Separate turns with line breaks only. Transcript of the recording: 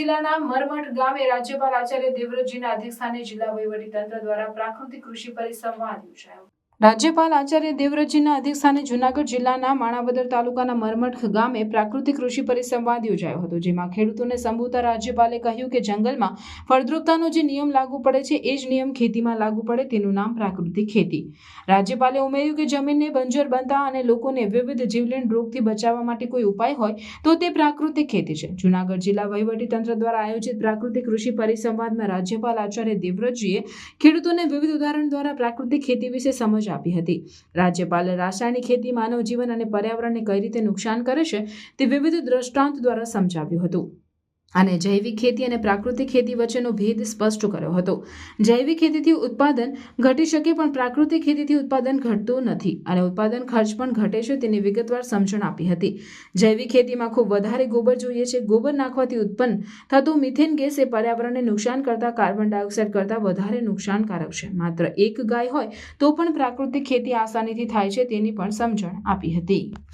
જિલ્લાના મરમઠ ગામે રાજ્યપાલ આચાર્ય દેવવ્રતજીના અધ્યક્ષસ્થાને જિલ્લા વહીવટી તંત્ર દ્વારા પ્રાકૃતિક કૃષિ પરિસંવાદ યોજાયો. રાજ્યપાલ આચાર્ય દેવવ્રતજીના અધ્યક્ષસ્થાને જૂનાગઢ જિલ્લાના માણાવદર તાલુકાના મરમઠ ગામે પ્રાકૃતિક કૃષિ પરિસંવાદ યોજાયો હતો, જેમાં ખેડૂતોને સંબોધતા રાજ્યપાલે કહ્યું કે જંગલમાં ફળદ્રુપતાનો જે નિયમ લાગુ પડે છે, એ જ નિયમ ખેતીમાં લાગુ પડે, તેનું નામ પ્રાકૃતિક ખેતી. રાજ્યપાલે ઉમેર્યું કે જમીનને બંજર બનતા અને લોકોને વિવિધ જીવલેણ રોગથી બચાવવા માટે કોઈ ઉપાય હોય, તો તે પ્રાકૃતિક ખેતી છે. જૂનાગઢ જિલ્લા વહીવટીતંત્ર દ્વારા આયોજિત પ્રાકૃતિક કૃષિ પરિસંવાદમાં રાજ્યપાલ આચાર્ય દેવવ્રતજીએ ખેડૂતોને વિવિધ ઉદાહરણ દ્વારા પ્રાકૃતિક ખેતી વિશે આપી હતી. રાજ્યપાલે રાસાયણિક ખેતી, માનવ જીવન અને પર્યાવરણને કઈ રીતે નુકસાન કરે છે તે વિવિધ દ્રષ્ટાંત દ્વારા સમજાવ્યું હતું. અને જૈવિક ખેતી અને પ્રાકૃતિક ખેતી વચ્ચેનો ભેદ સ્પષ્ટ કર્યો હતો. જૈવિક ખેતીથી ઉત્પાદન ઘટી શકે પણ પ્રાકૃતિક ખેતીથી ઉત્પાદન ઘટતું નથી અને ઉત્પાદન ખર્ચ પણ ઘટે છે તેની વિગતવાર સમજણ આપી હતી. જૈવિક ખેતીમાં ખૂબ વધારે ગોબર જોઈએ છે. ગોબર નાખવાથી ઉત્પન્ન થતું મિથેન ગેસ એ પર્યાવરણને નુકસાન કરતાં કાર્બન ડાયોક્સાઇડ કરતાં વધારે નુકસાનકારક છે. માત્ર એક ગાય હોય તો પણ પ્રાકૃતિક ખેતી આસાનીથી થાય છે તેની પણ સમજણ આપી હતી.